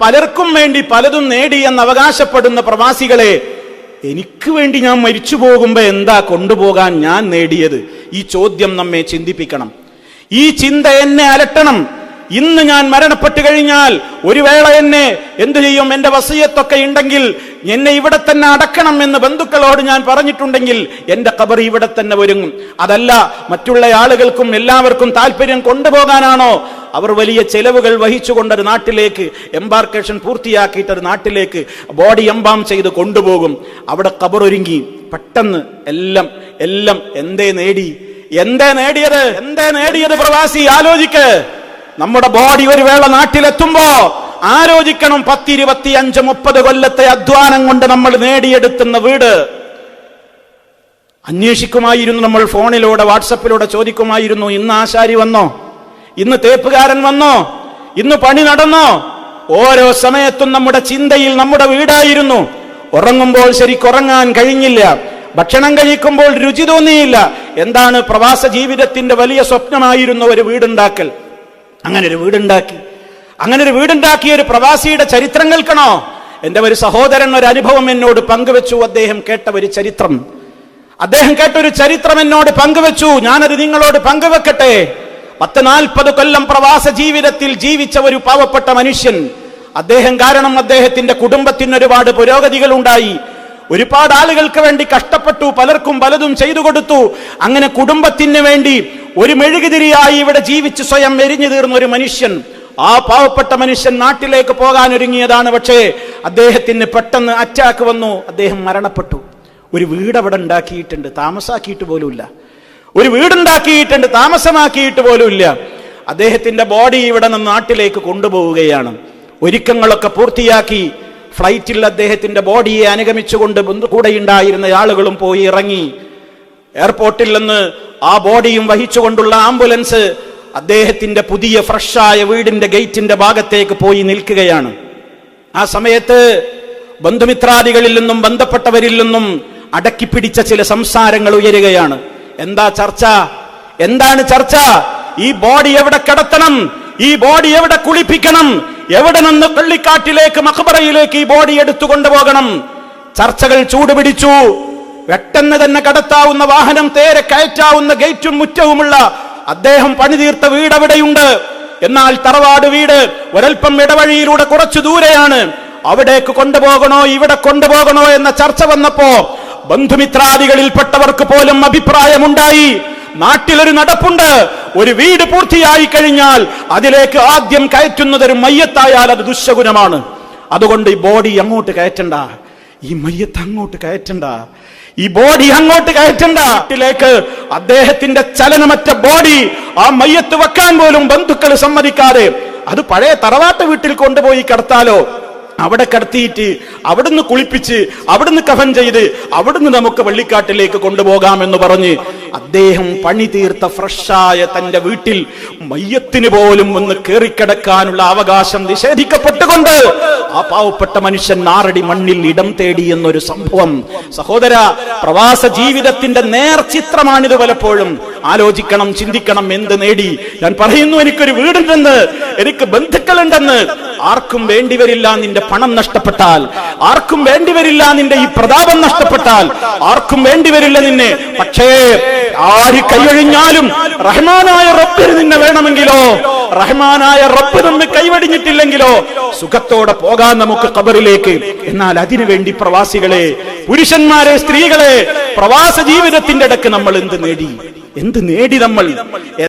പലർക്കും വേണ്ടി പലതും നേടി എന്ന് അവകാശപ്പെടുന്ന പ്രവാസികളെ എനിക്ക് വേണ്ടി ഞാൻ മരിച്ചു പോകുമ്പോ എന്താ കൊണ്ടുപോകാൻ ഞാൻ നേടിയത്? ഈ ചോദ്യം നമ്മെ ചിന്തിപ്പിക്കണം. ഈ ചിന്ത എന്നെ അലട്ടണം. ഇന്ന് ഞാൻ മരണപ്പെട്ടു കഴിഞ്ഞാൽ ഒരു വേള എന്നെ എന്തു ചെയ്യും? എന്റെ വസീയത്തൊക്കെ ഉണ്ടെങ്കിൽ എന്നെ ഇവിടെ തന്നെ അടക്കണം എന്ന് ബന്ധുക്കളോട് ഞാൻ പറഞ്ഞിട്ടുണ്ടെങ്കിൽ എന്റെ കബർ ഇവിടെ തന്നെ ഒരുങ്ങും. അതല്ല മറ്റുള്ള ആളുകൾക്കും എല്ലാവർക്കും താല്പര്യം കൊണ്ടുപോകാനാണോ? അവർ വലിയ ചെലവുകൾ വഹിച്ചുകൊണ്ടൊരു നാട്ടിലേക്ക് എംബാർക്കേഷൻ പൂർത്തിയാക്കിയിട്ട് ഒരു നാട്ടിലേക്ക് ബോഡി എംബാം ചെയ്ത് കൊണ്ടുപോകും. അവിടെ കബർ ഒരുങ്ങി. പെട്ടെന്ന് എല്ലാം എല്ലാം എന്തേ നേടി? എന്തേ നേടിയത്? എന്തേ നേടിയത് പ്രവാസി? ആലോചിക്ക്. നമ്മുടെ ബോഡി ഒരു വേള നാട്ടിലെത്തുമ്പോ ആലോചിക്കണം പത്തിരുപത്തി അഞ്ച് മുപ്പത് കൊല്ലത്തെ അധ്വാനം കൊണ്ട് നമ്മൾ നേടിയെടുത്തുന്ന വീട്. അന്വേഷിക്കുമായിരുന്നു നമ്മൾ ഫോണിലൂടെ വാട്സപ്പിലൂടെ ചോദിക്കുമായിരുന്നു ഇന്ന് ആശാരി വന്നോ? ഇന്ന് തേപ്പുകാരൻ വന്നോ? ഇന്ന് പണി നടന്നോ? ഓരോ സമയത്തും നമ്മുടെ ചിന്തയിൽ നമ്മുടെ വീടായിരുന്നു. ഉറങ്ങുമ്പോൾ ശരിക്കുറങ്ങാൻ കഴിഞ്ഞില്ല. ഭക്ഷണം കഴിക്കുമ്പോൾ രുചി തോന്നിയില്ല. എന്താണ് പ്രവാസ ജീവിതത്തിന്റെ വലിയ സ്വപ്നമായിരുന്നു ഒരു വീടുണ്ടാക്കൽ. അങ്ങനെ ഒരു വീടുണ്ടാക്കി. അങ്ങനെ ഒരു വീടുണ്ടാക്കിയ ഒരു പ്രവാസിയുടെ ചരിത്രം കേൾക്കണോ എന്റെ ഒരു സഹോദരൻ ഒരു അനുഭവം എന്നോട് പങ്കുവെച്ചു. അദ്ദേഹം കേട്ട ഒരു ചരിത്രം. അദ്ദേഹം കേട്ട ഒരു ചരിത്രം എന്നോട് പങ്കുവെച്ചു. ഞാനത് നിങ്ങളോട് പങ്കുവെക്കട്ടെ. പത്ത് നാൽപ്പത് കൊല്ലം പ്രവാസ ജീവിതത്തിൽ ജീവിച്ച ഒരു പാവപ്പെട്ട മനുഷ്യൻ. അദ്ദേഹം കാരണം അദ്ദേഹത്തിന്റെ കുടുംബത്തിന് ഒരുപാട് പുരോഗതികൾ ഉണ്ടായി ഒരുപാട് ആളുകൾക്ക് വേണ്ടി കഷ്ടപ്പെട്ടു. പലർക്കും പലതും ചെയ്തു കൊടുത്തു. അങ്ങനെ കുടുംബത്തിന് വേണ്ടി ഒരു മെഴുകുതിരിയായി ഇവിടെ ജീവിച്ച് സ്വയം എരിഞ്ഞു തീർന്ന ഒരു മനുഷ്യൻ ആ പാവപ്പെട്ട മനുഷ്യൻ നാട്ടിലേക്ക് പോകാൻ ഒരുങ്ങിയതാണ് പക്ഷേ അദ്ദേഹത്തിന് പെട്ടെന്ന് അറ്റാക്ക് വന്നു. അദ്ദേഹം മരണപ്പെട്ടു. ഒരു വീട് അവിടെ ഉണ്ടാക്കിയിട്ടുണ്ട്. താമസാക്കിയിട്ട് പോലുമില്ല. ഒരു വീടുണ്ടാക്കിയിട്ടുണ്ട് താമസമാക്കിയിട്ട് പോലുമില്ല. അദ്ദേഹത്തിന്റെ ബോഡി ഇവിടെ നിന്ന് നാട്ടിലേക്ക് കൊണ്ടുപോവുകയാണ്. ഒരുക്കങ്ങളൊക്കെ പൂർത്തിയാക്കി ഫ്ലൈറ്റിൽ അദ്ദേഹത്തിന്റെ ബോഡിയെ അനുഗമിച്ചുകൊണ്ട് കൂടെയുണ്ടായിരുന്ന ആളുകളും പോയി ഇറങ്ങി. എയർപോർട്ടിൽ നിന്ന് ആ ബോഡിയും വഹിച്ചുകൊണ്ടുള്ള ആംബുലൻസ് അദ്ദേഹത്തിന്റെ പുതിയ ഫ്രഷായ വീടിന്റെ ഗേറ്റിന്റെ ഭാഗത്തേക്ക് പോയി നിൽക്കുകയാണ്. ആ സമയത്ത് ബന്ധുമിത്രാദികളിൽ നിന്നും ബന്ധപ്പെട്ടവരിൽ നിന്നും അടക്കിപ്പിടിച്ച ചില സംസാരങ്ങൾ ഉയരുകയാണ്. എന്താ ചർച്ച? എന്താണ് ചർച്ച? ഈ ബോഡി എവിടെ കിടത്തണം? ഈ ബോഡി എവിടെ കുളിപ്പിക്കണം? എവിടെ നിന്ന് പള്ളിക്കാട്ടിലേക്ക് മഖബറയിലേക്ക് ഈ ബോഡി എടുത്തു കൊണ്ടുപോകണം ചർച്ചകൾ ചൂടുപിടിച്ചു. പെട്ടെന്ന് തന്നെ കടത്താവുന്ന വാഹനം തേരെ കയറ്റാവുന്ന ഗേറ്റും മുറ്റവുമുള്ള അദ്ദേഹം പണിതീർത്ത വീട് അവിടെയുണ്ട്. എന്നാൽ തറവാട് വീട് ഒരൽപ്പം ഇടവഴിയിലൂടെ കുറച്ചു ദൂരെയാണ്. അവിടേക്ക് കൊണ്ടുപോകണോ ഇവിടെ കൊണ്ടുപോകണോ എന്ന ചർച്ച വന്നപ്പോ ബന്ധുമിത്രാദികളിൽപ്പെട്ടവർക്ക് പോലും അഭിപ്രായമുണ്ടായി. നാട്ടിലൊരു നടപ്പുണ്ട്. ഒരു വീട് പൂർത്തിയായി കഴിഞ്ഞാൽ അതിലേക്ക് ആദ്യം കയറ്റുന്നതൊരു മയ്യത്തായാൽ അത് ദുശകുനമാണ് അതുകൊണ്ട് ഈ ബോഡി അങ്ങോട്ട് കയറ്റണ്ട. ഈ മയ്യത്ത് അങ്ങോട്ട് കയറ്റണ്ട. ഈ ബോഡി അങ്ങോട്ട് കയറ്റണ്ട. വീട്ടിലേക്ക് അദ്ദേഹത്തിന്റെ ചലനമറ്റ ബോഡി ആ മയ്യത്ത് വെക്കാൻ പോലും ബന്ധുക്കൾ സമ്മതിക്കാതെ അത് പഴയ തറവാട്ട് വീട്ടിൽ കൊണ്ടുപോയി കിടത്താലോ? അവിടെ കിടത്തിയിട്ട് അവിടുന്ന് കുളിപ്പിച്ച് അവിടുന്ന് കഫൻ ചെയ്ത് അവിടുന്ന് നമുക്ക് വള്ളിക്കാട്ടിലേക്ക് കൊണ്ടുപോകാമെന്ന് പറഞ്ഞ് അദ്ദേഹം പണി തീർത്ത ഫ്രഷായ തന്റെ വീട്ടിൽ മയ്യത്തിന് പോലും ഒന്ന് കയറിക്കിടക്കാനുള്ള അവകാശം നിഷേധിക്കപ്പെട്ടുകൊണ്ട് ആ പാവപ്പെട്ട മനുഷ്യൻ നാറടി മണ്ണിൽ ഇടം തേടി എന്നൊരു സംഭവം. സഹോദര പ്രവാസ ജീവിതത്തിന്റെ നേർചിത്രമാണിത് പലപ്പോഴും. ആലോചിക്കണം ചിന്തിക്കണം എന്ത് നേടി? ഞാൻ പറയുന്നു എനിക്കൊരു വീടുണ്ടെന്ന് എനിക്ക് ബന്ധുക്കളുണ്ടെന്ന്. ആർക്കും വേണ്ടിവരില്ല നിന്റെ പണം നഷ്ടപ്പെട്ടാൽ. ആർക്കും വേണ്ടിവരില്ല നിന്റെ ഈ പ്രതാപം നഷ്ടപ്പെട്ടാൽ. ആർക്കും വേണ്ടിവരില്ല നിന്നെ. പക്ഷേ ആര് കൈയൊഴിഞ്ഞാലും റഹ്മാനായ റബ്ബിന് നിന്നെ വേണമെങ്കിലോ? റഹ്മാനായ റബ്ബ് നമ്മെ കൈവടിഞ്ഞിട്ടില്ലെങ്കിലോ? സുഖത്തോടെ പോകാൻ നമുക്ക് കബറിലേക്ക് എന്നാൽ അതിനു വേണ്ടി പ്രവാസികളെ പുരുഷന്മാരെ സ്ത്രീകളെ പ്രവാസ ജീവിതത്തിന്റെ ഇടയ്ക്ക് നമ്മൾ എന്ത് നേടി? എന്ത് നേടി നമ്മൾ?